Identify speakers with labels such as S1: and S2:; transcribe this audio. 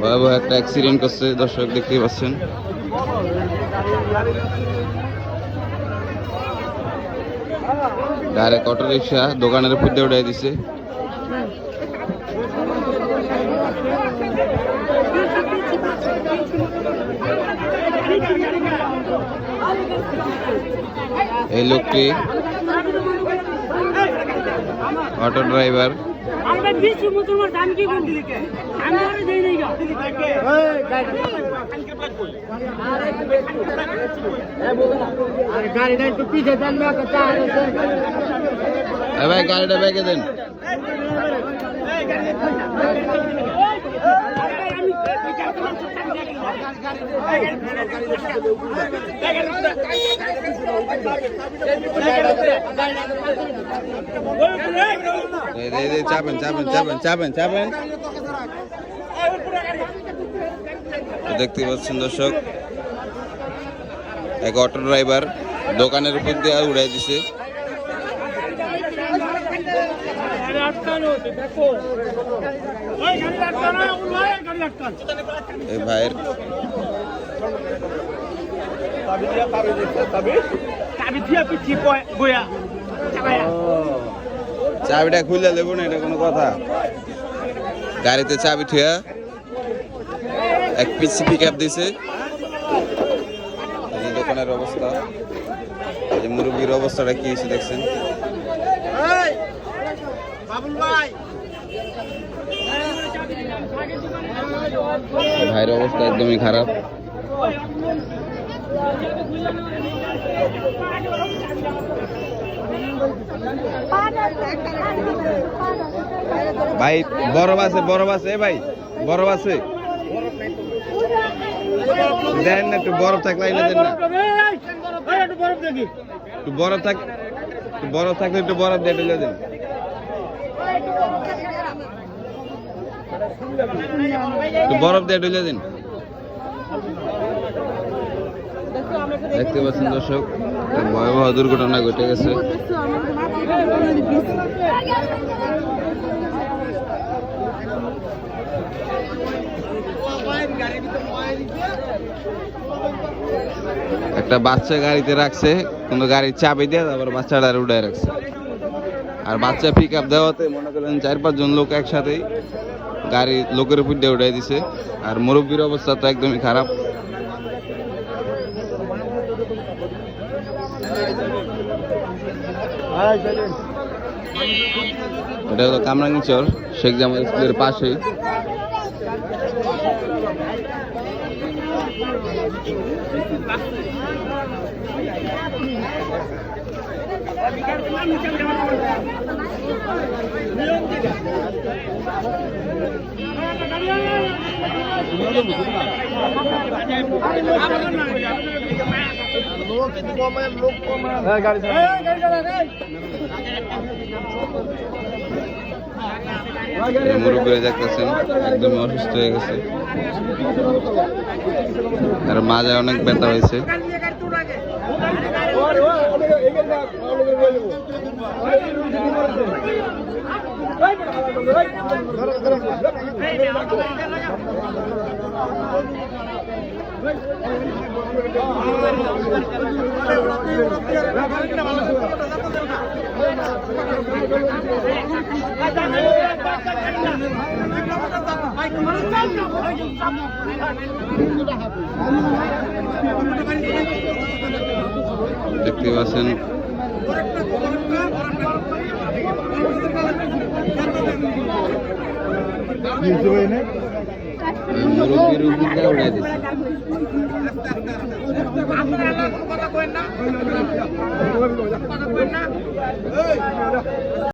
S1: ভয়াবহ একটা অ্যাক্সিডেন্ট করছে, দর্শক দেখতেই পাচ্ছেন। ডাইরেক্ট অটো রিক্সা দোকানের উপর দিয়ে উঠাই দিছে। এই লোকটি অটো ড্রাইভার
S2: আমরা বিশ্ব মুসলমান আমি কি করব আমি ওরে দেই নাই গা
S3: গাড়িটা একটু পিছিয়ে দেন না চার
S1: এ ভাই গাড়িটা ব্যাগে দেন এই, এই, এই, চাপেন চাপেন চাপেন চাপেন চাপেন দেখতে পাচ্ছেন দর্শক, এক অটো ড্রাইভার দোকানের উপর দিয়ে উড়াই দিছে। এই ভাইয়ের চাবিটা খুলে দেবো না, এটা কোনো কথা। গাড়িতে চাবি থুয়া এক পিসি পিক আপ দিছে। দোকানের অবস্থা। যে মুরব্বীর অবস্থাটা কি হয়েছে দেখছেন? ভাইয়ের অবস্থা একদমই খারাপ। ভাই, বরফ আছে বরফ আছে ভাই, বরফ আছে। দেন না, একটু বরফ থাকলে আইনা দেন না। একটু বরফ থাক বরফ থাকলে একটু বরফ দিয়ে দেন। বরফ দিয়ে ঢেলে দিন। দেখতে পাচ্ছেন দর্শক ভয়াবহ দুর্ঘটনা ঘটে গেছে। একটা বাচ্চা গাড়িতে রাখছে কিন্তু গাড়ির চাবি দিয়ে তারপর বাচ্চাটা উঠায় রাখছে। আর বাচ্চা পিক আপ দেওয়াতে মনে করেন চার পাঁচজন লোক একসাথেই গাড়ি লোকের উপর দিয়ে উঠাই দিছে। আর মুরব্বীর অবস্থা তো একদমই খারাপ। এটা হলো কামরাঙ্গিচর শেখ জামাল স্কুলের পাশেই। একদমই অসুস্থ হয়ে গেছে আর মাঝে অনেক ব্যথা হয়েছে। দেখতে পাচ্ছেন। মুরব্বীর উপর উড়াই দিছে
S2: কথা কইন না।